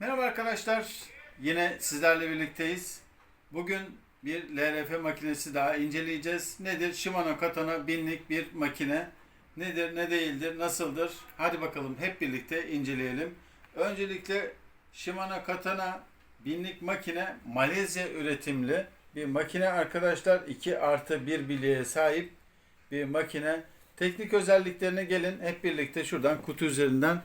Merhaba arkadaşlar. Yine sizlerle birlikteyiz. Bugün bir LRF makinesi daha inceleyeceğiz. Nedir? Shimano Katana binlik bir makine. Nedir, ne değildir, nasıldır? Hadi bakalım hep birlikte inceleyelim. Öncelikle Shimano Katana binlik makine Malezya üretimli bir makine arkadaşlar. 2 artı 1 bileğe sahip bir makine. Teknik özelliklerine gelin hep birlikte şuradan kutu üzerinden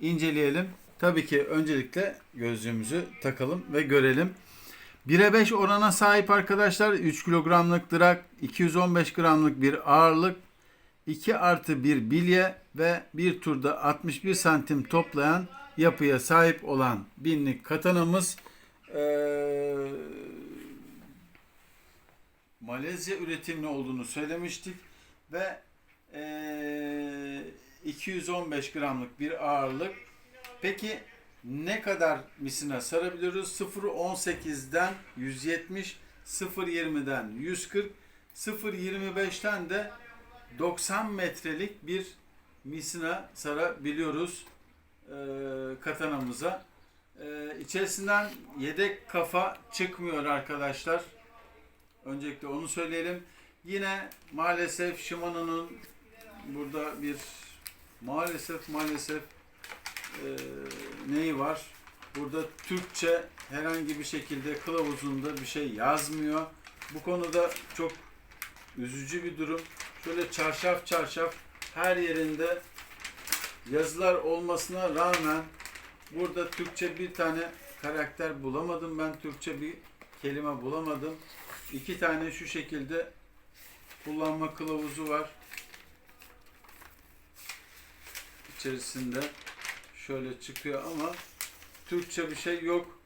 inceleyelim. Tabii ki öncelikle gözlüğümüzü takalım ve görelim. 1'e 5 orana sahip arkadaşlar 3 kilogramlık drak, 215 gramlık bir ağırlık, 2 artı 1 bilye ve bir turda 61 santim toplayan yapıya sahip olan binlik katanamız eee, Malezya üretimli olduğunu söylemiştik ve eee, 215 gramlık bir ağırlık Peki ne kadar misina sarabiliyoruz? 0.18'den 170, 0.20'den 140, 0.25'ten de 90 metrelik bir misina sarabiliyoruz e, katanamıza. E, içerisinden yedek kafa çıkmıyor arkadaşlar. Öncelikle onu söyleyelim. Yine maalesef Shimano'nun burada bir maalesef maalesef e, neyi var? Burada Türkçe herhangi bir şekilde kılavuzunda bir şey yazmıyor. Bu konuda çok üzücü bir durum. Şöyle çarşaf çarşaf her yerinde yazılar olmasına rağmen burada Türkçe bir tane karakter bulamadım. Ben Türkçe bir kelime bulamadım. İki tane şu şekilde kullanma kılavuzu var. içerisinde şöyle çıkıyor ama Türkçe bir şey yok.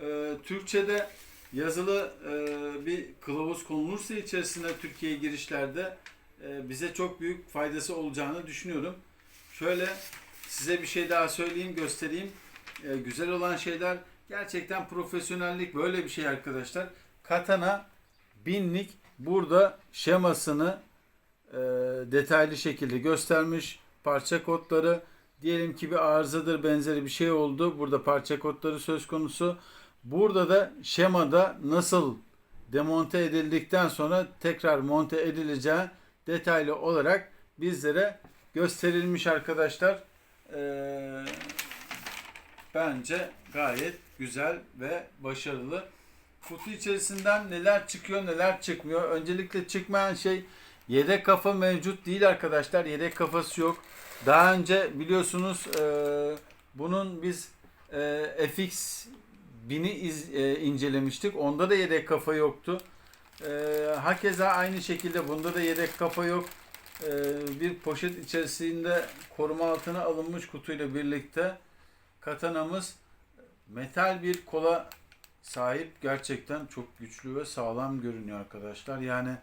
Ee, Türkçe'de yazılı e, bir kılavuz konulursa içerisinde Türkiye girişlerde e, bize çok büyük faydası olacağını düşünüyorum. Şöyle size bir şey daha söyleyeyim, göstereyim. E, güzel olan şeyler gerçekten profesyonellik böyle bir şey arkadaşlar. Katana binlik burada şemasını e, detaylı şekilde göstermiş. Parça kodları diyelim ki bir arızadır benzeri bir şey oldu. Burada parça kodları söz konusu. Burada da şemada nasıl demonte edildikten sonra tekrar monte edileceği detaylı olarak bizlere gösterilmiş arkadaşlar. Ee, bence gayet güzel ve başarılı. Kutu içerisinden neler çıkıyor neler çıkmıyor. Öncelikle çıkmayan şey yedek kafa mevcut değil arkadaşlar. Yedek kafası yok. Daha önce biliyorsunuz e, bunun biz e, FX 1000'i iz, e, incelemiştik. Onda da yedek kafa yoktu. E, hakeza aynı şekilde bunda da yedek kafa yok. E, bir poşet içerisinde koruma altına alınmış kutuyla birlikte katanamız metal bir kola sahip. Gerçekten çok güçlü ve sağlam görünüyor arkadaşlar. Yani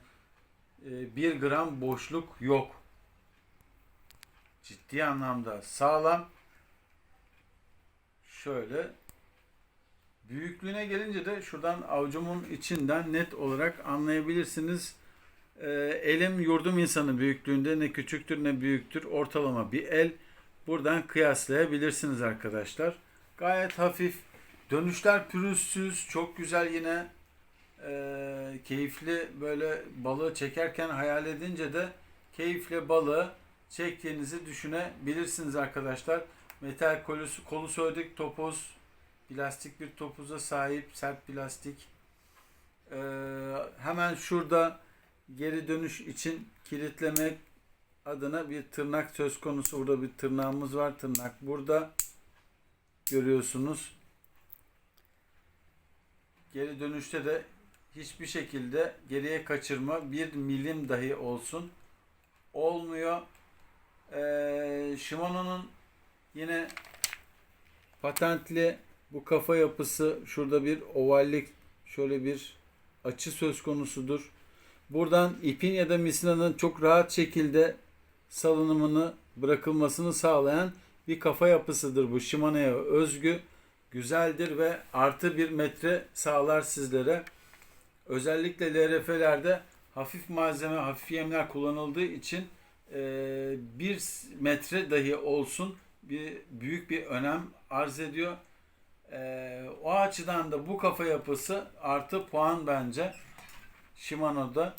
e, bir gram boşluk yok ciddi anlamda sağlam. Şöyle büyüklüğüne gelince de şuradan avucumun içinden net olarak anlayabilirsiniz. Ee, elim yurdum insanı büyüklüğünde ne küçüktür ne büyüktür. Ortalama bir el. Buradan kıyaslayabilirsiniz arkadaşlar. Gayet hafif. Dönüşler pürüzsüz. Çok güzel yine. Ee, keyifli böyle balığı çekerken hayal edince de keyifli balığı çektiğinizi düşünebilirsiniz arkadaşlar. Metal kolu, kolu söyledik topoz plastik bir topuza sahip sert plastik. Ee, hemen şurada geri dönüş için kilitlemek adına bir tırnak söz konusu. Burada bir tırnağımız var. Tırnak burada. Görüyorsunuz. Geri dönüşte de hiçbir şekilde geriye kaçırma bir milim dahi olsun olmuyor. Ee, Shimano'nun yine patentli bu kafa yapısı şurada bir ovallik şöyle bir açı söz konusudur. Buradan ipin ya da misinanın çok rahat şekilde salınımını bırakılmasını sağlayan bir kafa yapısıdır bu. Shimano'ya özgü, güzeldir ve artı bir metre sağlar sizlere. Özellikle LRF'lerde hafif malzeme, hafif yemler kullanıldığı için e, bir metre dahi olsun bir büyük bir önem arz ediyor. Ee, o açıdan da bu kafa yapısı artı puan bence Shimano'da.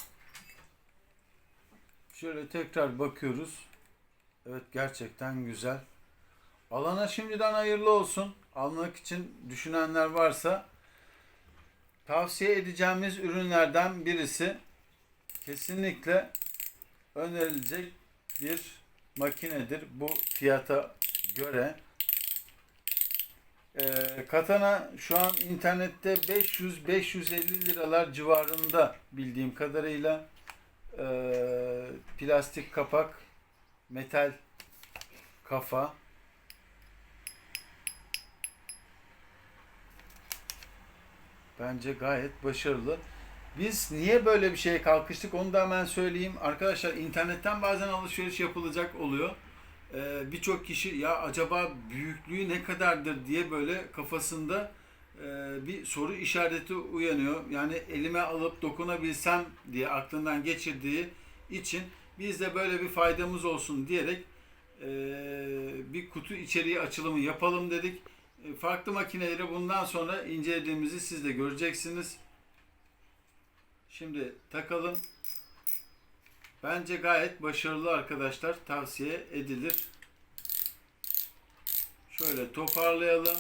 Şöyle tekrar bakıyoruz. Evet gerçekten güzel. Alana şimdiden hayırlı olsun. Almak için düşünenler varsa tavsiye edeceğimiz ürünlerden birisi kesinlikle önerilecek bir makinedir bu fiyata göre. Ee, Katana şu an internette 500-550 liralar civarında bildiğim kadarıyla Ee, plastik kapak, metal kafa. Bence gayet başarılı. Biz niye böyle bir şeye kalkıştık onu da hemen söyleyeyim. Arkadaşlar internetten bazen alışveriş yapılacak oluyor. Ee, Birçok kişi ya acaba büyüklüğü ne kadardır diye böyle kafasında e, bir soru işareti uyanıyor. Yani elime alıp dokunabilsem diye aklından geçirdiği için biz de böyle bir faydamız olsun diyerek e, bir kutu içeriği açılımı yapalım dedik. E, Farklı makineleri bundan sonra incelediğimizi siz de göreceksiniz. Şimdi takalım. Bence gayet başarılı arkadaşlar. Tavsiye edilir. Şöyle toparlayalım.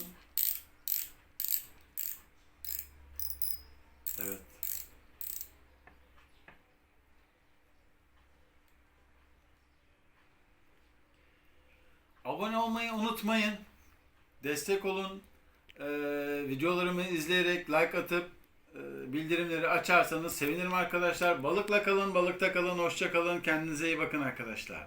Evet. Abone olmayı unutmayın. Destek olun. Ee, videolarımı izleyerek like atıp bildirimleri açarsanız sevinirim arkadaşlar. Balıkla kalın, balıkta kalın. Hoşça kalın. Kendinize iyi bakın arkadaşlar.